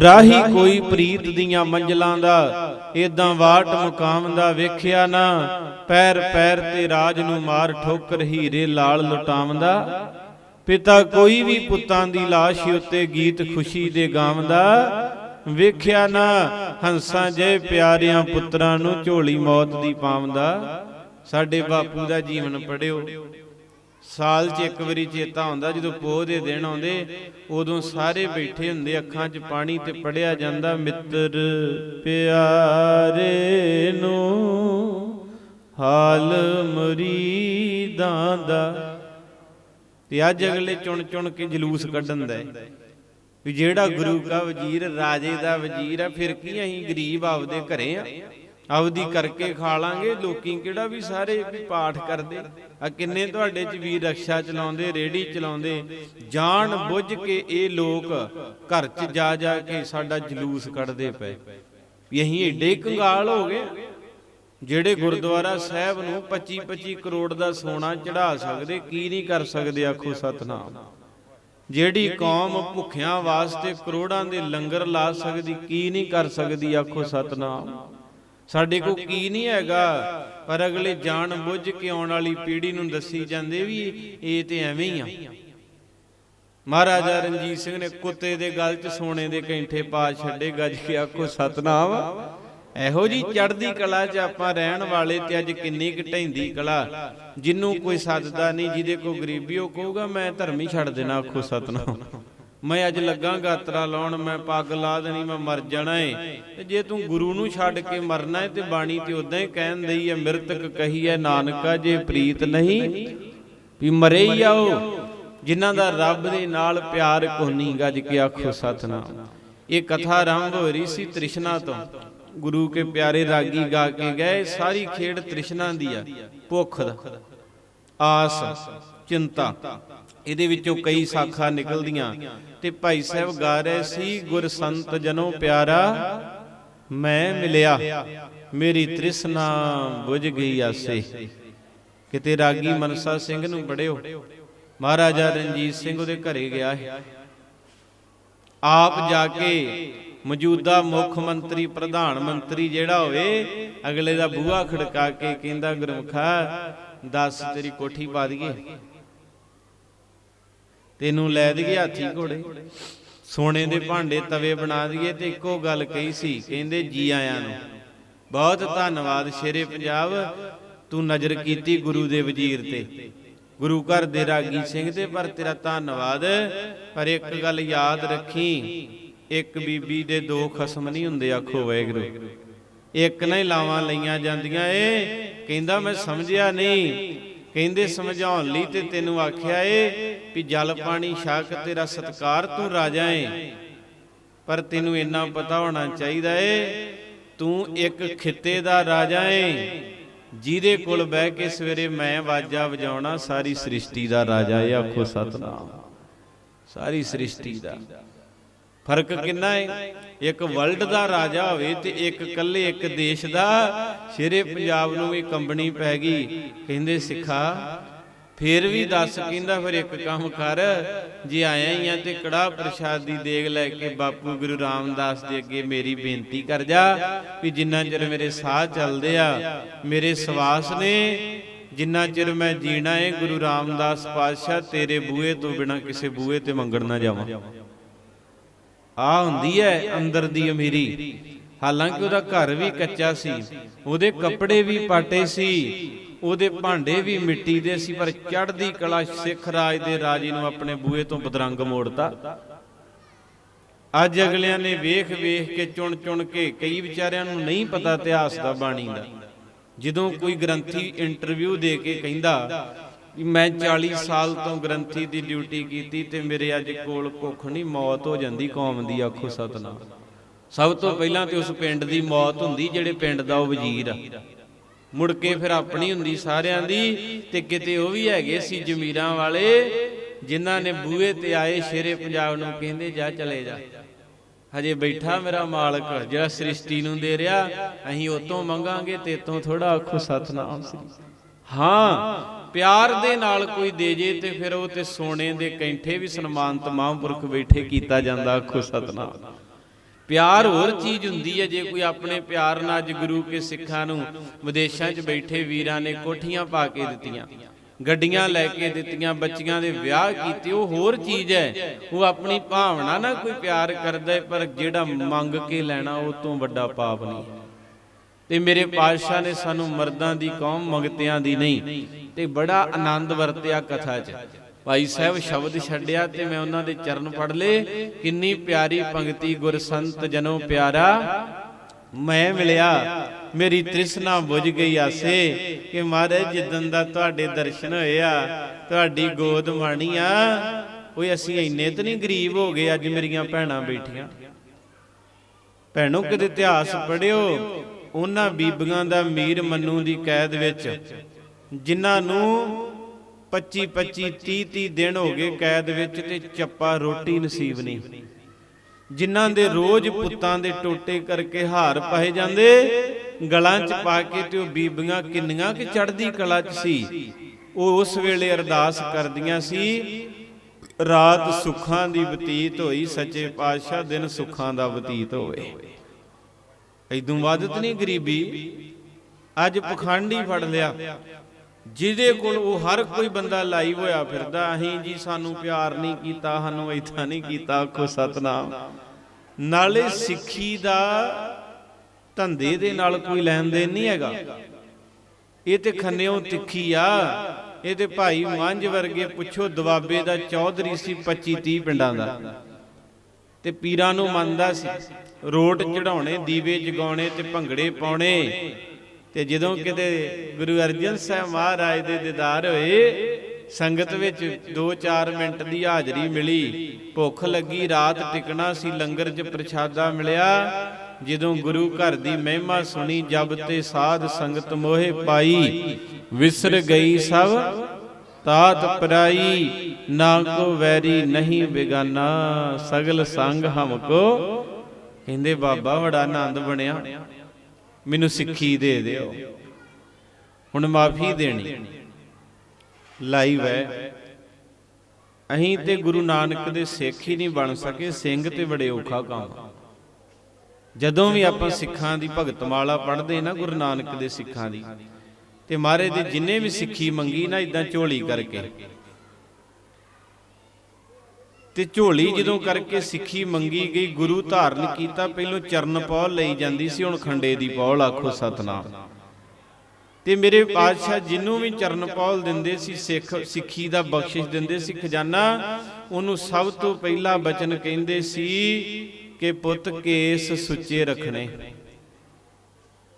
ਰਾਹੀ ਕੋਈ ਪ੍ਰੀਤ ਦੀਆਂ ਮੰਜ਼ਲਾਂ ਦਾ, ਏਦਾਂ ਵਾਟ ਮੁਕਾਮ ਦਾ ਵੇਖਿਆ ਨਾ, ਪੈਰ ਪੈਰ ਤੇ ਰਾਜ ਨੂੰ ਮਾਰ ਠੋਕਰ ਹੀਰੇ ਲਾਲ ਲੁਟਾਵੰਦਾ। ਪਿਤਾ ਕੋਈ ਵੀ ਪੁੱਤਾਂ ਦੀ ਲਾਸ਼ ਉੱਤੇ ਗੀਤ ਖੁਸ਼ੀ ਦੇ ਗਾਵੰਦਾ। ਵੇਖਿਆ ਨਾ, ਹੰਸਾਂ ਜੇ ਪਿਆਰਿਆਂ ਪੁੱਤਰਾਂ ਨੂੰ ਝੋਲੀ ਮੌਤ ਦੀ ਪਾਵੰਦਾ। ਸਾਡੇ ਬਾਪੂ ਦਾ ਜੀਵਨ ਪੜਿਓ। ਸਾਲ 'ਚ ਇੱਕ ਵਾਰੀ ਚੇਤਾ ਆਉਂਦਾ, ਜਦੋਂ ਪੋਹ ਦੇ ਦਿਨ ਆਉਂਦੇ, ਉਦੋਂ ਸਾਰੇ ਬੈਠੇ ਹੁੰਦੇ, ਅੱਖਾਂ 'ਚ ਪਾਣੀ ਤੇ ਪੜਿਆ ਜਾਂਦਾ, ਮਿੱਤਰ ਪਿਆਰੇ ਨੂੰ ਹਾਲ ਮਰੀਦਾਂ ਦਾ। ਤੇ ਅੱਜ ਅਗਲੇ ਚੁਣ ਚੁਣ ਕੇ ਜਲੂਸ ਕੱਢਣ ਦਾ ਵੀ ਜਿਹੜਾ ਗੁਰੂ ਕਾ ਵਜ਼ੀਰ, ਰਾਜੇ ਦਾ ਵਜ਼ੀਰ ਆ, ਫਿਰ ਕੀ ਅਸੀਂ ਗਰੀਬ ਆਪਦੇ ਘਰੇ ਆ? ਆਪਦੀ ਕਰਕੇ ਖਾ ਲਾਂਗੇ। ਲੋਕੀ ਕਿਹੜਾ ਵੀ ਸਾਰੇ ਵੀ ਪਾਠ ਕਰਦੇ। ਆ ਕਿੰਨੇ ਤੁਹਾਡੇ ਚ ਵੀ ਰਕਸ਼ਾ ਚਲਾਉਂਦੇ ਰੇੜੀ ਚਲਾਉਂਦੇ। ਜਾਣ ਬੁੱਝ ਕੇ ਇਹ ਲੋਕ ਘਰ ਚ ਜਾ ਜਾ ਕੇ ਸਾਡਾ ਜਲੂਸ ਕੱਢਦੇ ਪਏ। ਵੀ ਅਸੀਂ ਏਡੇ ਕੰਗਾਲ ਹੋ ਗਏ। ਜਿਹੜੇ ਗੁਰਦੁਆਰਾ ਸਾਹਿਬ ਨੂੰ 25 25 ਕਰੋੜ ਦਾ ਸੋਨਾ ਚੜਾ ਸਕਦੇ, ਕੀ ਨਹੀਂ ਕਰ ਸਕਦੇ, ਆਖੋ ਸਤਨਾਮ। ਜਿਹੜੀ ਕੌਮ ਭੁੱਖਿਆਂ ਵਾਸਤੇ ਕਰੋੜਾਂ ਦੇ ਲੰਗਰ ਲਾ ਸਕਦੀ, ਕੀ ਨਹੀਂ ਕਰ ਸਕਦੀ, ਆਖੋ ਸਤਨਾਮ। ਸਾਡੇ ਕੋ ਕੀ ਨਹੀਂ ਹੈਗਾ? ਪਰ ਅਗਲੇ ਜਾਣ ਬੁੱਝ ਕੇ ਆਉਣ ਵਾਲੀ ਪੀੜ੍ਹੀ ਨੂੰ ਦੱਸੀ ਜਾਂਦੇ ਵੀ ਇਹ ਤੇ ਐਵੇਂ ਹੀ ਆ। ਮਹਾਰਾਜਾ ਰਣਜੀਤ ਸਿੰਘ ਨੇ ਕੁੱਤੇ ਦੇ ਗਲ 'ਚ ਸੋਨੇ ਦੇ ਕੈਂਠੇ ਪਾ ਛੱਡੇ ਗੱਜ ਕੇ ਆਖੋ ਸਤਨਾਮ ਇਹੋ ਜੀ ਚੜ੍ਹਦੀ ਕਲਾ 'ਚ ਆਪਾਂ ਰਹਿਣ ਵਾਲੇ ਤੇ ਅੱਜ ਕਿੰਨੀ ਕੁ ਢੈਂਦੀ ਕਲਾ। ਜਿੰਨੂੰ ਕੋਈ ਸੱਦਦਾ ਨਹੀਂ ਜਿਹਦੇ ਕੋ ਗਰੀਬੀ ਉਹ ਕਹੂਗਾ ਮੈਂ ਧਰਮ ਹੀ ਛੱਡ ਦੇਣਾ ਆਖੋ ਸਤਨਾਮ। ਮੈਂ ਅੱਜ ਲੱਗਾ ਗਾਤਰਾ ਲਾਉਣ, ਮੈਂ ਪੱਗ ਲਾ ਦੇਣੀ, ਮੈਂ ਮਰ ਜਾਣਾ ਏ। ਤੇ ਜੇ ਤੂੰ ਗੁਰੂ ਨੂੰ ਛੱਡ ਕੇ ਮਰਨਾ ਏ ਤੇ ਬਾਣੀ ਤੇ ਉਦਾਂ ਹੀ ਕਹਿਣ ਦਈ ਐ ਮਿਰਤਕ ਕਹੀ ਨਾਨਕਾ ਜੇ ਪ੍ਰੀਤ ਨਹੀਂ, ਵੀ ਮਰੇ ਹੀ ਆਓ। ਜਿਨ੍ਹਾਂ ਦਾ ਰੱਬ ਦੇ ਨਾਲ ਪਿਆਰ ਕੋਨੀ, ਗੱਜ ਕੇ ਆਖੋ ਸਤਨਾਮ। ਇਹ ਕਥਾ ਆਰੰਭ ਹੋ ਰਹੀ ਸੀ ਤ੍ਰਿਸ਼ਨਾ ਤੋਂ। ਗੁਰੂ ਕੇ ਪਿਆਰੇ ਰਾਗੀ ਗਾ ਕੇ ਗਏ, ਸਾਰੀ ਖੇਡ ਤ੍ਰਿਸ਼ਨਾ ਦੀ ਆ, ਭੁੱਖ ਦਾ। ਆਸ, ਚਿੰਤਾ। ਇਹਦੇ ਵਿੱਚੋਂ ਕਈ ਸਾਖਾਂ ਨਿਕਲਦੀਆਂ। ਤੇ ਭਾਈ ਸਾਹਿਬ ਗਾ ਰਹੇ ਸੀ, ਗੁਰ ਸੰਤ ਜਨੋ ਪਿਆਰਾ, ਮੈਂ ਮਿਲਿਆ। ਮੇਰੀ ਤ੍ਰਿਸ਼ਨਾ ਬੁਝ ਗਈ ਆਸੇ। ਕਿਤੇ ਰਾਗੀ ਮਨਸਾ ਸਿੰਘ ਨੂੰ ਪੜਿਓ ਮਹਾਰਾਜਾ ਰਣਜੀਤ ਸਿੰਘ ਉਹਦੇ ਘਰੇ ਗਿਆ ਹੈ ਆਪ ਜਾ ਕੇ ਮੌਜੂਦਾ ਮੁੱਖ ਮੰਤਰੀ, ਪ੍ਰਧਾਨ ਮੰਤਰੀ ਜਿਹੜਾ ਹੋਵੇ, ਅਗਲੇ ਦਾ ਬੂਹਾ ਖੜਕਾ ਕੇ ਕਹਿੰਦਾ, ਗੁਰਮੁਖਾ, ਦੱਸ ਤੇਰੀ ਕੋਠੀ ਪਾ ਦਈਏ। ਤੈਨੂੰ ਲੈ ਦਈਏ ਹਾਥੀ ਘੋੜੇ। ਸੋਨੇ ਦੇ ਭਾਂਡੇ ਤਵੇ ਬਣਾ ਦਈਏ ਤੇ ਇੱਕੋ ਗੱਲ ਕਹੀ ਸੀ, ਕਹਿੰਦੇ ਜੀ ਆਇਆਂ ਨੂੰ, ਬਹੁਤ ਧੰਨਵਾਦ ਸ਼ੇਰੇ ਪੰਜਾਬ, ਤੂੰ ਨਜ਼ਰ ਕੀਤੀ ਗੁਰੂ ਦੇ ਵਜ਼ੀਰ ਤੇ। ਗੁਰੂ ਘਰ ਦੇ ਰਾਗੀ ਸਿੰਘ ਤੇ, ਪਰ ਤੇਰਾ ਧੰਨਵਾਦ, ਪਰ ਇੱਕ ਗੱਲ ਯਾਦ ਰੱਖੀ, ਇੱਕ ਬੀਬੀ ਦੇ ਦੋ ਖਸਮ ਨਹੀਂ ਹੁੰਦੇ, ਆਖੋ ਵੈਗਰੂ ਇੱਕ ਨਾ ਲਾਵਾਂ ਲਈਆਂ ਜਾਂਦੀਆਂ ਏ, ਕਹਿੰਦਾ ਮੈਂ ਸਮਝਿਆ ਨਹੀਂ, ਕਹਿੰਦੇ ਸਮਝਾਉਣ ਲਈ ਤੇ ਤੈਨੂੰ ਆਖਿਆ ਏ ਵੀ ਜਲ ਪਾਣੀ ਛਕ ਤੇਰਾ ਸਤਕਾਰ ਤੂੰ ਰਾਜਾ ਏ। ਪਰ ਤੈਨੂੰ ਇੰਨਾ ਪਤਾ ਹੋਣਾ ਚਾਹੀਦਾ ਏ, ਤੂੰ ਇੱਕ ਖਿੱਤੇ ਦਾ ਰਾਜਾ ਏ। ਜਿਹਦੇ ਕੋਲ ਬਹਿ ਕੇ ਸਵੇਰੇ ਮੈਂ ਵਾਜਾ ਵਜਾਉਣਾ, ਸਾਰੀ ਸ੍ਰਿਸ਼ਟੀ ਦਾ ਰਾਜਾ ਏ, ਆਖੋ ਸਤਨਾਮ। ਸਾਰੀ ਸ੍ਰਿਸ਼ਟੀ ਦਾ। ਫ਼ਰਕ ਕਿੰਨਾ ਹੈ ਇੱਕ ਵਰਲਡ ਦਾ ਰਾਜਾ ਹੋਵੇ ਤੇ ਇੱਕ ਇਕੱਲੇ ਇੱਕ ਦੇਸ਼ ਦਾ, ਸ਼ੇਰੇ ਪੰਜਾਬ ਨੂੰ ਵੀ ਕੰਬਣੀ ਪੈ ਗਈ। ਕਹਿੰਦੇ, ਸਿੱਖਾ ਫੇਰ ਵੀ ਦੱਸ ਕਹਿੰਦਾ ਫਿਰ ਇੱਕ ਕੰਮ ਕਰ, ਜੇ ਆਇਆ ਹੀ ਆ ਤੇ ਕੜਾ ਪ੍ਰਸ਼ਾਦ ਦੇਗ ਲੈ ਕੇ ਬਾਪੂ ਗੁਰੂ ਰਾਮਦਾਸ ਦੇ ਅੱਗੇ ਮੇਰੀ ਬੇਨਤੀ ਕਰ ਜਾ ਵੀ ਜਿੰਨਾ ਚਿਰ ਮੇਰੇ ਸਾਹ ਚੱਲਦੇ ਆ, ਮੇਰੇ ਸਵਾਸ ਨੇ, ਜਿੰਨਾ ਚਿਰ ਮੈਂ ਜੀਣਾ ਏ ਗੁਰੂ ਰਾਮਦਾਸ ਪਾਤਸ਼ਾਹ, ਤੇਰੇ ਬੂਹੇ ਤੋਂ ਬਿਨਾ ਕਿਸੇ ਬੂਹੇ ਤੇ ਮੰਗਣ ਨਾ ਜਾਵਾਂ। ਆ ਹੁੰਦੀ ਹੈ ਅੰਦਰ ਦੀ ਅਮੀਰੀ। ਹਾਲਾਂਕਿ ਉਹਦਾ ਘਰ ਵੀ ਕੱਚਾ ਸੀ, ਉਹਦੇ ਕੱਪੜੇ ਵੀ ਪਾਟੇ ਸੀ ਉਹਦੇ ਭਾਂਡੇ ਵੀ ਮਿੱਟੀ ਦੇ ਸੀ, ਪਰ ਚੜ੍ਹਦੀ ਕਲਾ ਸਿੱਖ ਰਾਜ ਦੇ ਰਾਜੇ ਨੂੰ ਆਪਣੇ ਬੂਹੇ ਤੋਂ ਬਦਰੰਗ ਮੋੜਤਾ। ਅੱਜ ਅਗਲਿਆਂ ਨੇ ਵੇਖ ਵੇਖ ਕੇ, ਚੁਣ ਚੁਣ ਕੇ ਕਈ ਵਿਚਾਰਿਆਂ ਨੂੰ ਨਹੀਂ ਪਤਾ ਇਤਿਹਾਸ ਦਾ ਬਾਣੀ ਦਾ। ਜਦੋਂ ਕੋਈ ਗ੍ਰੰਥੀ ਇੰਟਰਵਿਊ ਦੇ ਕੇ ਕਹਿੰਦਾ ਮੈਂ 40 ਸਾਲ ਤੋਂ ਗ੍ਰੰਥੀ ਦੀ ਡਿਊਟੀ ਕੀਤੀ ਤੇ ਮੇਰੇ ਅੱਜ ਕੋਲ ਕੁੱਖ ਨਹੀਂ, ਮੌਤ ਹੋ ਜਾਂਦੀ, ਕੌਮ ਦੀ ਆਖੋ ਸਤਨਾਮ। ਸਭ ਤੋਂ ਪਹਿਲਾਂ ਤੇ ਉਸ ਪਿੰਡ ਦੀ ਮੌਤ ਹੁੰਦੀ, ਜਿਹੜੇ ਪਿੰਡ ਦਾ ਉਹ ਵਜ਼ੀਰ ਆ। ਮੁੜ ਕੇ ਫਿਰ ਆਪਣੀ ਹੁੰਦੀ ਸਾਰਿਆਂ ਦੀ ਤੇ ਕਿਤੇ ਉਹ ਵੀ ਹੈਗੇ ਸੀ ਜ਼ਮੀਰਾਂ ਵਾਲੇ ਜਿਨ੍ਹਾਂ ਨੇ ਬੂਹੇ ਤੇ ਆਏ ਸ਼ੇਰੇ ਪੰਜਾਬ ਨੂੰ ਕਹਿੰਦੇ, ਜਾ ਚਲੇ ਜਾ। ਹਜੇ ਬੈਠਾ ਮੇਰਾ ਮਾਲਕ, ਜਿਹੜਾ ਸ੍ਰਿਸ਼ਟੀ ਨੂੰ ਦੇ ਰਿਹਾ, ਅਸੀਂ ਉਤੋਂ ਮੰਗਾਂਗੇ ਤੇ ਤੋਂ ਥੋੜਾ ਆਖੋ ਸਤਨਾਮ ਸ੍ਰੀ ਹਾਂ, ਪਿਆਰ ਦੇ ਨਾਲ ਕੋਈ ਦੇ ਜੇ ਤੇ ਫਿਰ ਉਹ ਤੇ ਸੋਨੇ ਦੇ ਕੈਂਠੇ ਵੀ ਸਨਮਾਨਤ ਮਹਾਂਪੁਰਖ ਬੈਠੇ ਕੀਤਾ ਜਾਂਦਾ, ਆਖੋ ਸਤਨਾਮ। ਪਿਆਰ ਹੋਰ ਚੀਜ਼ ਹੁੰਦੀ ਹੈ, ਜੇ ਕੋਈ ਆਪਣੇ ਪਿਆਰ ਨਾਲ ਅੱਜ ਗੁਰੂ ਕੇ ਸਿੱਖਾਂ ਨੂੰ ਵਿਦੇਸ਼ਾਂ 'ਚ ਬੈਠੇ ਵੀਰਾਂ ਨੇ ਕੋਠੀਆਂ ਪਾ ਕੇ ਦਿੱਤੀਆਂ, ਗੱਡੀਆਂ ਲੈ ਕੇ ਦਿੱਤੀਆਂ, ਬੱਚੀਆਂ ਦੇ ਵਿਆਹ ਕੀਤੇ, ਉਹ ਹੋਰ ਚੀਜ਼ ਹੈ। ਉਹ ਆਪਣੀ ਭਾਵਨਾ ਨਾਲ ਕੋਈ ਪਿਆਰ ਕਰਦਾ ਹੈ, ਪਰ ਜਿਹੜਾ ਮੰਗ ਕੇ ਲੈਣਾ, ਉਹ ਤੋਂ ਵੱਡਾ ਪਾਪ ਨਹੀਂ ਤੇ ਮੇਰੇ ਪਾਤਸ਼ਾਹ ਨੇ ਸਾਨੂੰ ਮਰਦਾਂ ਦੀ ਕੌਮ, ਮੰਗਤਿਆਂ ਦੀ ਨਹੀਂ, ਤੇ ਬੜਾ ਆਨੰਦ ਵਰਤਿਆ ਕਥਾ 'ਚ। ਭਾਈ ਸਾਹਿਬ ਸ਼ਬਦ ਛੱਡਿਆ ਤੇ ਮੈਂ ਉਹਨਾਂ ਦੇ ਚਰਨ ਫੜ ਲਏ। ਕਿੰਨੀ ਪਿਆਰੀ ਪੰਕਤੀ ਗੁਰ ਸੰਤ ਜਨੋ ਪਿਆਰਾ। ਮੈਂ ਮਿਲਿਆ, ਮੇਰੀ ਤ੍ਰਿਸ਼ਨਾ ਬੁਝ ਗਈ ਆਸੇ ਕਿ ਮਹਾਰਾਜ ਜਿੱਦਨ ਦਾ ਤੁਹਾਡੇ ਦਰਸ਼ਨ ਹੋਏ ਆ ਤੁਹਾਡੀ ਗੋਦ ਮਾਣੀ ਆ। ਓਏ ਅਸੀਂ ਇੰਨੇ ਤਾਂ ਨਹੀਂ ਗਰੀਬ ਹੋ ਗਏ, ਅੱਜ ਮੇਰੀਆਂ ਭੈਣਾਂ ਬੈਠੀਆਂ। ਭੈਣੋ ਕਿਤੇ ਇਤਿਹਾਸ ਪੜਿਓ ਉਹਨਾਂ ਬੀਬੀਆਂ ਦਾ ਮੀਰ ਮੰਨੂ ਦੀ ਕੈਦ ਵਿੱਚ, ਜਿਨ੍ਹਾਂ ਨੂੰ 25 25 30 30 ਦਿਨ ਹੋ ਗਏ ਕੈਦ ਵਿੱਚ ਤੇ ਚੱਪਾ ਰੋਟੀ ਨਸੀਬ ਨਹੀਂ। ਜਿਨ੍ਹਾਂ ਦੇ ਰੋਜ਼ ਪੁੱਤਾਂ ਦੇ ਟੋਟੇ ਕਰਕੇ ਹਾਰ ਪਾਏ ਜਾਂਦੇ, ਗਲਾਂ 'ਚ ਪਾ ਕੇ ਤੇ ਉਹ ਬੀਬੀਆਂ ਕਿੰਨੀਆਂ ਕਿ ਚੜਦੀ ਕਲਾ 'ਚ ਸੀ, ਉਹ ਉਸ ਵੇਲੇ ਅਰਦਾਸ ਕਰਦੀਆਂ ਸੀ, ਰਾਤ ਸੁੱਖਾਂ ਦੀ ਬਤੀਤ ਹੋਈ, ਸੱਚੇ ਪਾਤਸ਼ਾਹ ਦਿਨ ਸੁੱਖਾਂ ਦਾ ਬਤੀਤ ਹੋਵੇ। ਐਦੂ ਵਾਦਤ ਨਹੀਂ ਗਰੀਬੀ, ਅੱਜ ਪਖੰਡੀ ਫੜ ਲਿਆ। ਜਿਹਦੇ ਕੋਲ ਉਹ ਹਰ ਕੋਈ ਬੰਦਾ ਲਾਈਵ ਹੋਇਆ ਫਿਰਦਾ ਅਸੀਂ ਜੀ ਸਾਨੂੰ ਪਿਆਰ ਨਹੀਂ ਕੀਤਾ, ਸਾਨੂੰ ਇਥਾ ਨਹੀਂ ਕੀਤਾ, ਆਖੋ ਸਤਨਾਮ। ਨਾਲੇ ਸਿੱਖੀ ਦਾ ਧੰਦੇ ਦੇ ਨਾਲ ਕੋਈ ਲੈਣ ਦੇਣ ਨਹੀਂ ਹੈਗਾ। ਇਹ ਤੇ ਖੰਨਿਓ ਤਿੱਖੀ ਆ। ਇਹ ਤੇ ਭਾਈ ਮੰਝ ਵਰਗੇ ਪੁੱਛੋ ਦਵਾਬੇ ਦਾ ਚੌਧਰੀ ਸੀ 25 30 ਪਿੰਡਾਂ ਦਾ। ਤੇ ਪੀਰਾਂ ਨੂੰ ਮੰਨਦਾ ਸੀ, ਰੋਟ ਚੜਾਉਣੇ ਦੀਵੇ ਜਗਾਉਣੇ ਤੇ ਭੰਗੜੇ ਪਾਉਣੇ। ਤੇ ਜਦੋਂ ਕਿਤੇ ਗੁਰੂ ਅਰਜਨ ਸਾਹਿਬ ਮਹਾਰਾਜ ਦੇ ਦੀਦਾਰ ਹੋਏ ਸੰਗਤ ਵਿੱਚ 2-4 ਮਿੰਟ ਦੀ ਹਾਜ਼ਰੀ ਮਿਲੀ। ਭੁੱਖ ਲੱਗੀ ਰਾਤ ਟਿਕਣਾ ਸੀ ਲੰਗਰ 'ਚ ਪ੍ਰਸ਼ਾਦਾ ਮਿਲਿਆ। ਜਦੋਂ ਗੁਰੂ ਘਰ ਦੀ ਮਹਿਮਾ ਸੁਣੀ ਜਬ ਤੇ ਸਾਧ ਸੰਗਤ ਮੋਹਿ ਪਾਈ। ਵਿਸਰ ਗਈ ਸਭ ਤਾਤ ਪਰਾਈ ਨਾ ਕੋ ਵੈਰੀ ਨਹੀਂ ਬੇਗਾਨਾ। ਸਗਲ ਸੰਗ ਹਮਕੋ ਕਹਿੰਦੇ ਬਾਬਾ ਬੜਾ ਆਨੰਦ ਬਣਿਆ। ਮੈਨੂੰ ਸਿੱਖੀ ਦੇ ਦਿਓ। ਹੁਣ ਮਾਫੀ ਦੇਣੀ। ਲਾਈਵ ਹੈ ਅਹੀਂ ਤੇ ਗੁਰੂ ਨਾਨਕ ਦੇ ਸਿੱਖ ਹੀ ਨਹੀਂ ਬਣ ਸਕੇ, ਸਿੰਘ ਤੇ ਬੜੇ ਔਖਾ ਕੰਮ। ਜਦੋਂ ਵੀ ਆਪਾਂ ਸਿੱਖਾਂ ਦੀ ਭਗਤ ਮਾਲਾ ਪੜ੍ਹਦੇ ਨਾ ਗੁਰੂ ਨਾਨਕ ਦੇ ਸਿੱਖਾਂ ਦੀ, ਤੇ ਮਹਾਰਾਜ ਦੇ ਜਿੰਨੇ ਵੀ ਸਿੱਖੀ ਮੰਗੀ ਨਾ ਇਦਾਂ ਝੋਲੀ ਕਰਕੇ। ਤੇ ਝੋਲੀ ਜਦੋਂ ਕਰਕੇ ਸਿੱਖੀ ਮੰਗੀ ਗਈ, ਗੁਰੂ ਧਾਰਨ ਕੀਤਾ, ਪਹਿਲੋਂ ਚਰਨ ਪੌਲ ਲਈ ਜਾਂਦੀ ਸੀ, ਹੁਣ ਖੰਡੇ ਦੀ ਪੌਲ ਆਖੋ ਸਤਨਾਮ। ਤੇ ਮੇਰੇ ਪਾਤਸ਼ਾਹ ਜਿੰਨੂੰ ਵੀ ਚਰਨ ਪੌਲ ਦਿੰਦੇ ਸੀ, ਸਿੱਖ, ਸਿੱਖੀ ਦਾ ਬਖਸ਼ਿਸ਼ ਦਿੰਦੇ ਸੀ, ਖਜ਼ਾਨਾ, ਉਹਨੂੰ ਸਭ ਤੋਂ ਪਹਿਲਾ ਬਚਨ ਕਹਿੰਦੇ ਸੀ ਕਿ ਪੁੱਤ ਕੇਸ ਸੁੱਚੇ ਰੱਖਣੇ।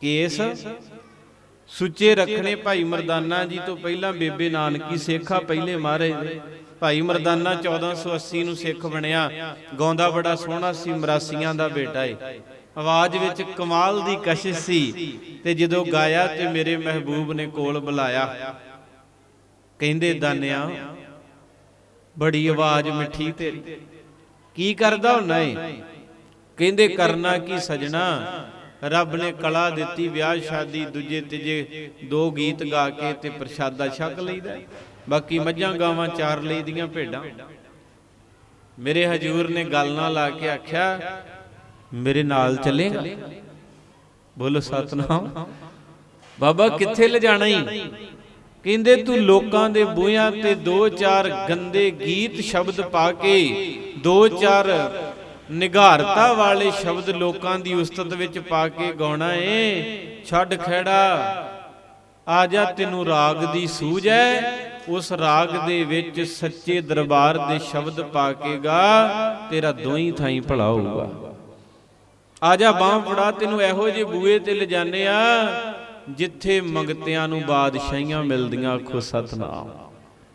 ਕੇਸ ਸੁੱਚੇ ਰੱਖਣੇ ਭਾਈ ਮਰਦਾਨਾ ਜੀ ਤੋਂ ਪਹਿਲਾਂ ਬੇਬੇ ਨਾਨਕੀ ਸੇਖਾ, ਪਹਿਲੇ ਮਹਾਰਾਜ ਦੇ ਭਾਈ ਮਰਦਾਨਾ 1480 ਨੂੰ ਸਿੱਖ ਬਣਿਆ। ਗਾਉਂਦਾ ਬੜਾ ਸੋਹਣਾ ਸੀ, ਮਰਾਸੀਆਂ ਦਾ ਬੇਟਾ ਏ। ਆਵਾਜ਼ ਵਿੱਚ ਕਮਾਲ ਦੀ ਕਸ਼ਿਸ਼ ਸੀ ਤੇ ਜਦੋਂ ਗਾਇਆ ਤੇ ਮੇਰੇ ਮਹਿਬੂਬ ਨੇ ਕੋਲ ਬੁਲਾਇਆ। ਕਹਿੰਦੇ, ਦਾਨਿਆ, ਬੜੀ ਆਵਾਜ਼ ਮਿੱਠੀ ਤੇਰੀ। ਕੀ ਕਰਦਾ ਹੁੰਨਾ ਏ? ਕਹਿੰਦੇ, ਕਰਨਾ ਕੀ, ਸਜਣਾ। ਰੱਬ ਨੇ ਕਲਾ ਦਿੱਤੀ, ਵਿਆਹ ਸ਼ਾਦੀ, ਦੂਜੇ ਤੀਜੇ ਦੋ ਗੀਤ ਗਾ ਕੇ ਤੇ ਪ੍ਰਸ਼ਾਦਾ ਛਕ ਲਈਦਾ ਬਾਕੀ ਮੱਝਾਂ ਗਾਵਾਂ ਚਾਰ ਲਈਦੀਆਂ ਭੇਡਾਂ। ਮੇਰੇ ਹਜੂਰ ਨੇ ਗੱਲ ਨਾ ਲਾ ਕੇ ਆਖਿਆ, ਮੇਰੇ ਨਾਲ ਚੱਲੇਗਾ? ਬੋਲੋ, ਸਤਨਾਮ, ਬਾਬਾ ਕਿੱਥੇ ਲਿਜਾਣਾ ਹੀ ਕਹਿੰਦੇ, ਤੂੰ ਲੋਕਾਂ ਦੇ ਬੂਹਿਆਂ ਤੇ ਦੋ ਚਾਰ ਗੰਦੇ ਗੀਤ ਸ਼ਬਦ ਪਾ ਕੇ, ਦੋ ਚਾਰ ਨਿਗਾਰਤਾ ਵਾਲੇ ਸ਼ਬਦ ਲੋਕਾਂ ਦੀ ਉਸਤਤ ਵਿੱਚ ਪਾ ਕੇ ਗਾਉਣਾ ਏ। ਛੱਡ ਖੇੜਾ ਆ ਜਾ ਤੈਨੂੰ ਰਾਗ ਦੀ ਸੂਝ ਹੈ ਉਸ ਰਾਗ ਦੇ ਵਿੱਚ ਸੱਚੇ ਦਰਬਾਰ ਦੇ ਸ਼ਬਦ ਪਾ ਕੇ ਗਾ। ਤੇਰਾ ਦੋਈ ਥਾਈ ਭਲਾ ਹੋਊਗਾ। ਆ ਜਾ ਬਾਹ ਫੜਾ, ਤੈਨੂੰ ਇਹੋ ਜਿਹੇ ਬੂਏ ਤੇ ਲਿਜਾਨੇ ਆ, ਜਿੱਥੇ ਮੰਗਤਿਆਂ ਨੂੰ ਬਾਦਸ਼ਾਹੀਆਂ ਮਿਲਦੀਆਂ ਆਖੋ ਸਤਨਾਮ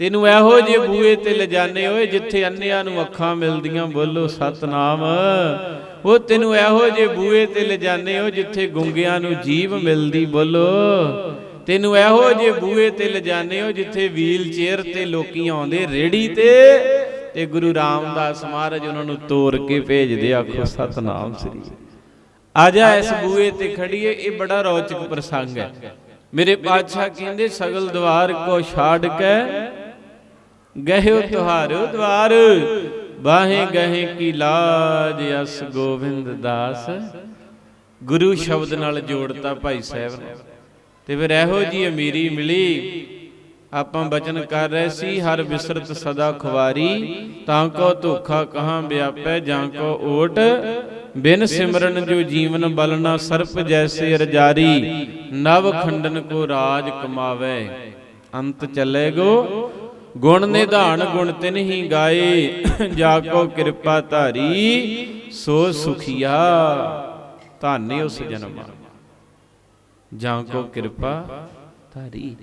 ਤੈਨੂੰ ਇਹੋ ਜਿਹੇ ਬੂਏ ਤੇ ਲਿਜਾਣੇ ਓਏ ਜਿੱਥੇ ਅੰਨਿਆਂ ਨੂੰ ਅੱਖਾਂ ਮਿਲਦੀਆਂ, ਬੋਲੋ ਸਤਨਾਮ। ਉਹ ਤੈਨੂੰ ਇਹੋ ਜਿਹੇ ਬੂਏ ਤੇ ਲਿਜਾਨੇ ਓ ਜਿੱਥੇ ਗੁੰਗਿਆਂ ਨੂੰ ਜੀਵ ਮਿਲਦੀ, ਬੋਲੋ। ਤੈਨੂੰ ਇਹੋ ਜਿਹੇ ਬੂਏ ਤੇ ਲਿਜਾਨੇ ਓ ਜਿੱਥੇ ਵੀਲ ਚੇਅਰ ਤੇ ਲੋਕੀ ਆਉਂਦੇ, ਰੇੜੀ ਤੇ। ਤੇ ਗੁਰੂ ਰਾਮਦਾਸ ਮਹਾਰਾਜ ਉਹਨਾਂ ਨੂੰ ਤੋਰ ਕੇ ਭੇਜਦੇ, ਆਖੋ ਸਤਨਾਮ ਸ੍ਰੀ। ਆ ਜਾ ਇਸ ਬੂਏ ਤੇ ਖੜੀਏ, ਇਹ ਬੜਾ ਰੌਚਕ ਪ੍ਰਸੰਗ ਹੈ। ਮੇਰੇ ਪਾਤਸ਼ਾਹ ਕਹਿੰਦੇ, ਸਗਲ ਦਵਾਰ ਕੋ ਛਾੜ ਕੇ ਗਹਿਓ ਤੁਹਾਰੋ ਦਵਾਰ, ਬਾਹੇ ਗਹੇ ਕੀ ਲਾਜ ਅਸ ਗੋਬਿੰਦ ਦਾਸ। ਗੁਰੂ ਸ਼ਬਦ ਨਾਲ ਜੋੜਤਾ ਭਾਈ ਸਾਹਿਬ ਨੇ। ਤੇ ਫਿਰ ਇਹੋ ਜੀ ਅਮੀਰੀ ਮਿਲੀ, ਆਪਾਂ ਬਚਨ ਕਰ ਰਹੇ ਸੀ, ਹਰ ਵਿਸਰਤ ਸਦਾ ਖੁਵਾਰੀ, ਤਾਂ ਕੋ ਧੋਖਾ ਕਹਾਂ ਵਿਆਪੈ, ਜਾਂ ਕੋ ਓਟ। ਬਿਨ ਸਿਮਰਨ ਜੋ ਜੀਵਨ ਬਲਨਾ ਸਰਪ ਜੈਸੇ ਰਜਾਰੀ, ਨਵ ਖੰਡਨ ਕੋ ਰਾਜ ਕਮਾਵੇ। ਅੰਤ ਚੱਲੇਗੋ। ਗੁਣ ਨਿਧਾਨ ਗੁਣ ਤਿਨ ਹੀ ਗਾਏ ਜਾ ਕੋ ਕਿਰਪਾ ਧਾਰੀ, ਸੋ ਸੁਖੀਆ। ਧਾਨੇ ਉਸ ਜਨਮ ਜਾਂ ਕੋ ਕਿਰਪਾ ਧਾਰੀ।